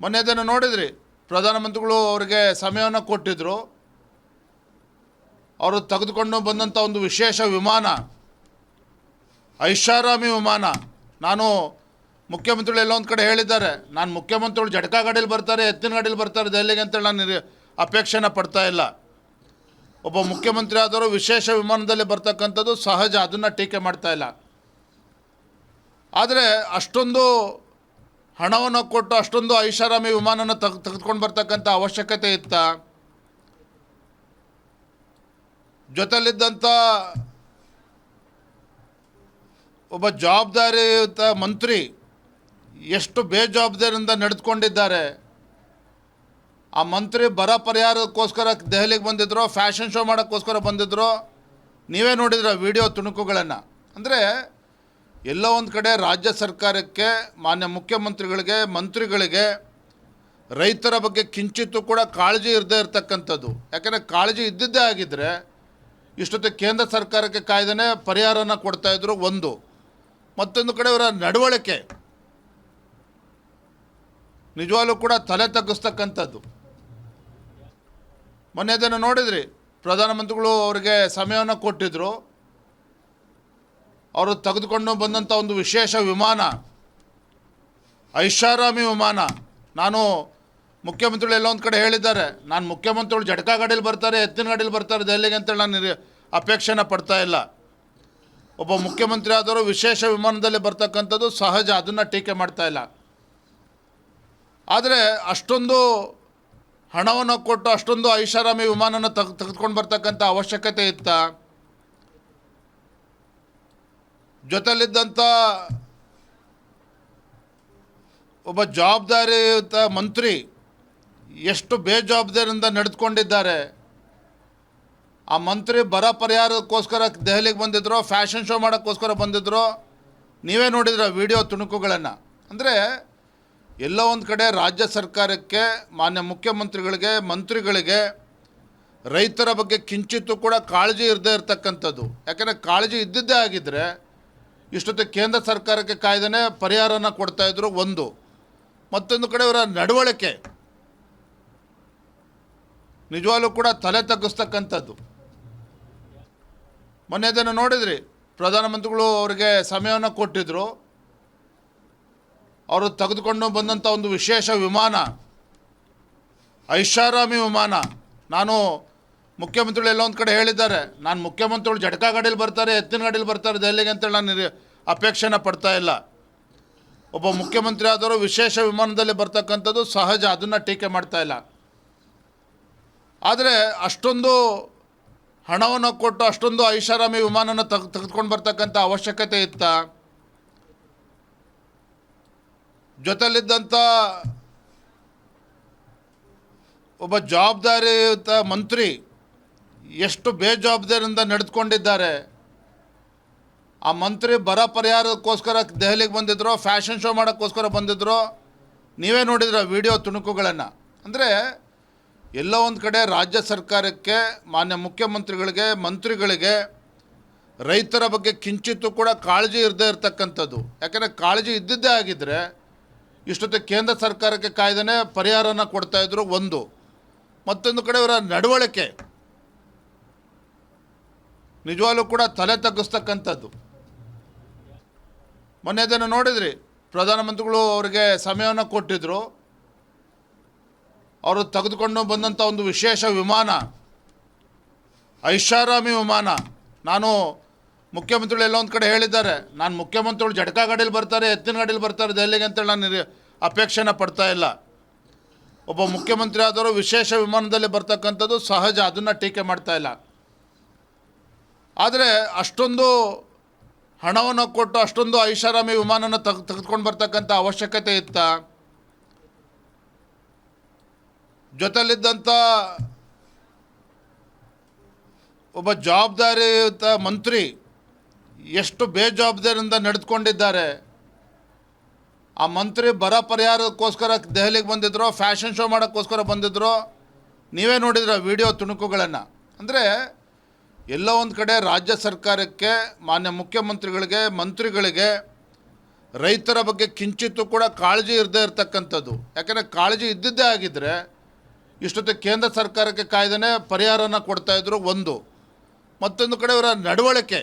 ಮೊನ್ನೆ ದಿನ ನೋಡಿದ್ರಿ, ಪ್ರಧಾನಮಂತ್ರಿಗಳು ಅವರಿಗೆ ಸಮಯವನ್ನು ಕೊಟ್ಟಿದ್ದರು ಅವರು ತೆಗೆದುಕೊಂಡು ಬಂದಂಥ ಒಂದು ವಿಶೇಷ ವಿಮಾನ, ಐಷಾರಾಮಿ ವಿಮಾನ. ನಾನು ಮುಖ್ಯಮಂತ್ರಿಗಳು ಎಲ್ಲ ಒಂದು ಕಡೆ ಹೇಳಿದ್ದಾರೆ, ನಾನು ಮುಖ್ಯಮಂತ್ರಿಗಳು ಜಟಕಾ ಗಾಡೀಲಿ ಬರ್ತಾರೆ, ಎತ್ತಿನ ಗಾಡೀಲಿ ಬರ್ತಾರೆ, ದೆಹಲಿಗೆ ಅಂತೇಳಿ ನಾನು ಅಪೇಕ್ಷೆನ ಪಡ್ತಾ ಇಲ್ಲ. ಒಬ್ಬ ಮುಖ್ಯಮಂತ್ರಿ ಆದವರು ವಿಶೇಷ ವಿಮಾನದಲ್ಲಿ ಬರ್ತಕ್ಕಂಥದ್ದು ಸಹಜ, ಅದನ್ನು ಟೀಕೆ ಮಾಡ್ತಾ ಇಲ್ಲ. ಆದರೆ ಅಷ್ಟೊಂದು ಹಣವನ್ನು ಕೊಟ್ಟು ಅಷ್ಟೊಂದು ಐಷಾರಾಮಿ ವಿಮಾನನ ತಗ್ ತೆಗೆದುಕೊಂಡು ಬರ್ತಕ್ಕಂಥ ಅವಶ್ಯಕತೆ ಇತ್ತ? ಜೊತೆಲಿದ್ದಂಥ ಒಬ್ಬ ಜವಾಬ್ದಾರಿಯುತ ಮಂತ್ರಿ ಎಷ್ಟು ಬೇಜವಾಬ್ದಾರಿಯಿಂದ ನಡೆದುಕೊಂಡಿದ್ದಾರೆ. ಆ ಮಂತ್ರಿ ಬರ ಪರಿಹಾರಕ್ಕೋಸ್ಕರ ದೆಹಲಿಗೆ ಬಂದಿದ್ರು, ಫ್ಯಾಷನ್ ಶೋ ಮಾಡೋಕ್ಕೋಸ್ಕರ ಬಂದಿದ್ರು. ನೀವೇ ನೋಡಿದ್ರ ವಿಡಿಯೋ ತುಣುಕುಗಳನ್ನು. ಅಂದರೆ ಎಲ್ಲೋ ಒಂದು ಕಡೆ ರಾಜ್ಯ ಸರ್ಕಾರಕ್ಕೆ, ಮಾನ್ಯ ಮುಖ್ಯಮಂತ್ರಿಗಳಿಗೆ, ಮಂತ್ರಿಗಳಿಗೆ ರೈತರ ಬಗ್ಗೆ ಕಿಂಚಿತ್ತು ಕೂಡ ಕಾಳಜಿ ಇರದೇ ಇರತಕ್ಕಂಥದ್ದು. ಯಾಕೆಂದರೆ ಕಾಳಜಿ ಇದ್ದಿದ್ದೇ ಆಗಿದ್ದರೆ ಇಷ್ಟೊತ್ತು ಕೇಂದ್ರ ಸರ್ಕಾರಕ್ಕೆ ಕಾಯ್ದೆನೇ ಪರಿಹಾರನ ಕೊಡ್ತಾಯಿದ್ರು ಒಂದು. ಮತ್ತೊಂದು ಕಡೆ ಇವರ ನಡವಳಿಕೆ ನಿಜವಾಗ್ಲೂ ಕೂಡ ತಲೆ ತಗ್ಗಿಸ್ತಕ್ಕಂಥದ್ದು. ಮೊನ್ನೆ ನೋಡಿದ್ರಿ. ಪ್ರಧಾನಮಂತ್ರಿಗಳು ಅವರಿಗೆ ಸಮಯವನ್ನು ಕೊಟ್ಟಿದ್ದರು ಅವರು ತೆಗೆದುಕೊಂಡು ಬಂದಂಥ ಒಂದು ವಿಶೇಷ ವಿಮಾನ, ಐಷಾರಾಮಿ ವಿಮಾನ. ನಾನು ಮುಖ್ಯಮಂತ್ರಿಗಳು ಎಲ್ಲೋ ಒಂದು ಕಡೆ ಹೇಳಿದ್ದಾರೆ. ನಾನು ಮುಖ್ಯಮಂತ್ರಿಗಳು ಜಟಕ ಗಾಡೀಲಿ ಬರ್ತಾರೆ ಎತ್ತಿನ ಗಾಡೀಲಿ ಬರ್ತಾರೆ, ದೆಹಲಿಗೆ ಅಂತೇಳಿ ನಾನು ಅಪೇಕ್ಷೆನ ಪಡ್ತಾ ಇಲ್ಲ. ಒಬ್ಬ ಮುಖ್ಯಮಂತ್ರಿ ಆದವರು ವಿಶೇಷ ವಿಮಾನದಲ್ಲಿ ಬರ್ತಕ್ಕಂಥದ್ದು ಸಹಜ, ಅದನ್ನು ಟೀಕೆ ಮಾಡ್ತಾ ಇಲ್ಲ. ಆದರೆ ಅಷ್ಟೊಂದು ಹಣವನ್ನು ಕೊಟ್ಟು ಅಷ್ಟೊಂದು ಐಷಾರಾಮಿ ವಿಮಾನನ ತೆಗ್ ತೆಗೆದುಕೊಂಡು ಬರ್ತಕ್ಕಂಥ ಅವಶ್ಯಕತೆ ಇತ್ತ? ಜೊತೆಲಿದ್ದಂಥ ಒಬ್ಬ ಜವಾಬ್ದಾರಿಯುತ ಮಂತ್ರಿ ಎಷ್ಟು ಬೇಜವಾಬ್ದಾರಿಯಿಂದ ನಡೆದುಕೊಂಡಿದ್ದಾರೆ. ಆ ಮಂತ್ರಿ ಬರ ಪರಿಹಾರಕ್ಕೋಸ್ಕರ ದೆಹಲಿಗೆ ಬಂದಿದ್ರು, ಫ್ಯಾಷನ್ ಶೋ ಮಾಡೋಕ್ಕೋಸ್ಕರ ಬಂದಿದ್ರು. ನೀವೇ ನೋಡಿದ್ರೆ ವಿಡಿಯೋ ತುಣುಕುಗಳನ್ನು. ಅಂದರೆ ಎಲ್ಲ ಒಂದು ಕಡೆ ರಾಜ್ಯ ಸರ್ಕಾರಕ್ಕೆ, ಮಾನ್ಯ ಮುಖ್ಯಮಂತ್ರಿಗಳಿಗೆ, ಮಂತ್ರಿಗಳಿಗೆ ರೈತರ ಬಗ್ಗೆ ಕಿಂಚಿತ್ತು ಕೂಡ ಕಾಳಜಿ ಇರದೇ ಇರತಕ್ಕಂಥದ್ದು. ಯಾಕಂದರೆ ಕಾಳಜಿ ಇದ್ದಿದ್ದೇ ಆಗಿದ್ದರೆ ಇಷ್ಟೊತ್ತು ಕೇಂದ್ರ ಸರ್ಕಾರಕ್ಕೆ ಕಾಯ್ದೆನೇ ಪರಿಹಾರನ ಕೊಡ್ತಾ ಇದ್ರು ಒಂದು. ಮತ್ತೊಂದು ಕಡೆ ಇವರ ನಡವಳಿಕೆ. ನಿಜವಾಗ್ಲೂ ಕೂಡ ತಲೆ ತಗ್ಗಿಸ್ತಕ್ಕಂಥದ್ದು. ಮೊನ್ನೆ ಅದನ್ನು ನೋಡಿದ್ರಿ. ಪ್ರಧಾನಮಂತ್ರಿಗಳು ಅವರಿಗೆ ಸಮಯವನ್ನು ಕೊಟ್ಟಿದ್ದರು ಅವರು ತೆಗೆದುಕೊಂಡು ಬಂದಂಥ ಒಂದು ವಿಶೇಷ ವಿಮಾನ. ಐಷಾರಾಮಿ ವಿಮಾನ. ನಾನು ಮುಖ್ಯಮಂತ್ರಿಗಳು ಎಲ್ಲ ಒಂದು ಕಡೆ ಹೇಳಿದ್ದಾರೆ. ನಾನು ಮುಖ್ಯಮಂತ್ರಿಗಳು ಜಟಕಾ ಗಾಡೀಲಿ ಬರ್ತಾರೆ, ಎತ್ತಿನ ಗಾಡೀಲಿ ಬರ್ತಾರೆ, ದೆಹಲಿಗೆ ಅಂತೇಳಿ ನಾನು ಅಪೇಕ್ಷೆನ ಪಡ್ತಾ ಇಲ್ಲ. ಒಬ್ಬ ಮುಖ್ಯಮಂತ್ರಿ ಆದರೂ ವಿಶೇಷ ವಿಮಾನದಲ್ಲಿ ಬರ್ತಕ್ಕಂಥದ್ದು ಸಹಜ, ಅದನ್ನು ಟೀಕೆ ಮಾಡ್ತಾ ಇಲ್ಲ. ಆದರೆ ಅಷ್ಟೊಂದು ಹಣವನ್ನು ಕೊಟ್ಟು ಅಷ್ಟೊಂದು ಐಷಾರಾಮಿ ವಿಮಾನನ ತಗ್ ತೆಗೆದುಕೊಂಡು ಬರ್ತಕ್ಕಂಥ ಅವಶ್ಯಕತೆ ಇತ್ತ. ಜೊತೆಯಲ್ಲಿದ್ದಂಥ ಒಬ್ಬ ಜವಾಬ್ದಾರಿಯುತ ಮಂತ್ರಿ ಎಷ್ಟು ಬೇಜವಾಬ್ದಾರಿಯಿಂದ ನಡೆದುಕೊಂಡಿದ್ದಾರೆ. ಆ ಮಂತ್ರಿ ಬರ ಪರಿಹಾರಕ್ಕೋಸ್ಕರ ದೆಹಲಿಗೆ ಬಂದಿದ್ರು, ಫ್ಯಾಷನ್ ಶೋ ಮಾಡೋಕ್ಕೋಸ್ಕರ ಬಂದಿದ್ರು. ನೀವೇ ನೋಡಿದ್ರ ವಿಡಿಯೋ ತುಣುಕುಗಳನ್ನು. ಅಂದರೆ ಎಲ್ಲೋ ಒಂದು ಕಡೆ ರಾಜ್ಯ ಸರ್ಕಾರಕ್ಕೆ, ಮಾನ್ಯ ಮುಖ್ಯಮಂತ್ರಿಗಳಿಗೆ, ಮಂತ್ರಿಗಳಿಗೆ ರೈತರ ಬಗ್ಗೆ ಕಿಂಚಿತ್ತು ಕೂಡ ಕಾಳಜಿ ಇರದೇ ಇರತಕ್ಕಂಥದ್ದು. ಯಾಕೆಂದರೆ ಕಾಳಜಿ ಇದ್ದಿದ್ದೇ ಆಗಿದ್ದರೆ ಇಷ್ಟೊತ್ತೆ ಕೇಂದ್ರ ಸರ್ಕಾರಕ್ಕೆ ಕಾಯ್ದೆನೇ ಪರಿಹಾರನ ಕೊಡ್ತಾಯಿದ್ರು ಒಂದು. ಮತ್ತೊಂದು ಕಡೆ ಇವರ ನಡವಳಿಕೆ. ನಿಜವಾಗ್ಲೂ ಕೂಡ ತಲೆ ತಗ್ಗಿಸ್ತಕ್ಕಂಥದ್ದು. ಮೊನ್ನೆ ಅದನ್ನು ನೋಡಿದ್ರಿ, ಪ್ರಧಾನಮಂತ್ರಿಗಳು ಅವರಿಗೆ ಸಮಯವನ್ನು ಕೊಟ್ಟಿದ್ದರು ಅವರು ತೆಗೆದುಕೊಂಡು ಬಂದಂಥ ಒಂದು ವಿಶೇಷ ವಿಮಾನ, ಐಷಾರಾಮಿ ವಿಮಾನ. ನಾನು ಮುಖ್ಯಮಂತ್ರಿಗಳು ಎಲ್ಲೊಂದು ಕಡೆ ಹೇಳಿದ್ದಾರೆ, ನಾನು ಮುಖ್ಯಮಂತ್ರಿಗಳು ಜಟಕಾ ಗಾಡೀಲಿ ಬರ್ತಾರೆ, ಎತ್ತಿನ ಗಾಡೀಲಿ ಬರ್ತಾರೆ, ದೆಹಲಿಗೆ ಅಂತೇಳಿ ನಾನು ಅಪೇಕ್ಷೆನ ಪಡ್ತಾ ಇಲ್ಲ. ಒಬ್ಬ ಮುಖ್ಯಮಂತ್ರಿ ಆದವರು ವಿಶೇಷ ವಿಮಾನದಲ್ಲಿ ಬರ್ತಕ್ಕಂಥದ್ದು ಸಹಜ, ಅದನ್ನು ಟೀಕೆ ಮಾಡ್ತಾ ಇಲ್ಲ. ಆದರೆ ಅಷ್ಟೊಂದು ಹಣವನ್ನು ಕೊಟ್ಟು ಅಷ್ಟೊಂದು ಐಷಾರಾಮಿ ವಿಮಾನನ ತಗ್ ತೆಗೆದುಕೊಂಡು ಬರ್ತಕ್ಕಂಥ ಅವಶ್ಯಕತೆ ಇತ್ತ? ಜೊತೆಲಿದ್ದಂಥ ಒಬ್ಬ ಜವಾಬ್ದಾರಿಯುತ ಮಂತ್ರಿ ಎಷ್ಟು ಬೇಜವಾಬ್ದಾರಿಯಿಂದ ನಡೆದುಕೊಂಡಿದ್ದಾರೆ. ಆ ಮಂತ್ರಿ ಬರ ಪರಿಹಾರಕ್ಕೋಸ್ಕರ ದೆಹಲಿಗೆ ಬಂದಿದ್ರು, ಫ್ಯಾಷನ್ ಶೋ ಮಾಡೋಕ್ಕೋಸ್ಕರ ಬಂದಿದ್ರು. ನೀವೇ ನೋಡಿದ್ರ ವಿಡಿಯೋ ತುಣುಕುಗಳನ್ನು. ಅಂದರೆ ಎಲ್ಲೋ ಒಂದು ಕಡೆ ರಾಜ್ಯ ಸರ್ಕಾರಕ್ಕೆ, ಮಾನ್ಯ ಮುಖ್ಯಮಂತ್ರಿಗಳಿಗೆ, ಮಂತ್ರಿಗಳಿಗೆ ರೈತರ ಬಗ್ಗೆ ಕಿಂಚಿತ್ತೂ ಕೂಡ ಕಾಳಜಿ ಇರದೇ ಇರತಕ್ಕಂಥದ್ದು. ಯಾಕಂದರೆ ಕಾಳಜಿ ಇದ್ದಿದ್ದೇ ಆಗಿದ್ದರೆ ಇಷ್ಟೊತ್ತಿಗೆ ಕೇಂದ್ರ ಸರ್ಕಾರಕ್ಕೆ ಕಾಯ್ದೆನೇ ಪರಿಹಾರನ ಕೊಡ್ತಾ ಇದ್ರು ಒಂದು. ಮತ್ತೊಂದು ಕಡೆ ಇವರ ನಡವಳಿಕೆ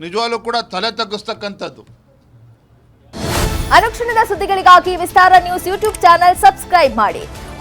ನಿಜವಾಗ್ಲೂ ಕೂಡ ತಲೆ ತಗ್ಗಿಸ್ತಕ್ಕಂಥದ್ದು. ಅನುಕ್ಷಣದ ಸುದ್ದಿಗಳಿಗಾಗಿ Vistara news YouTube channel subscribe ಮಾಡಿ.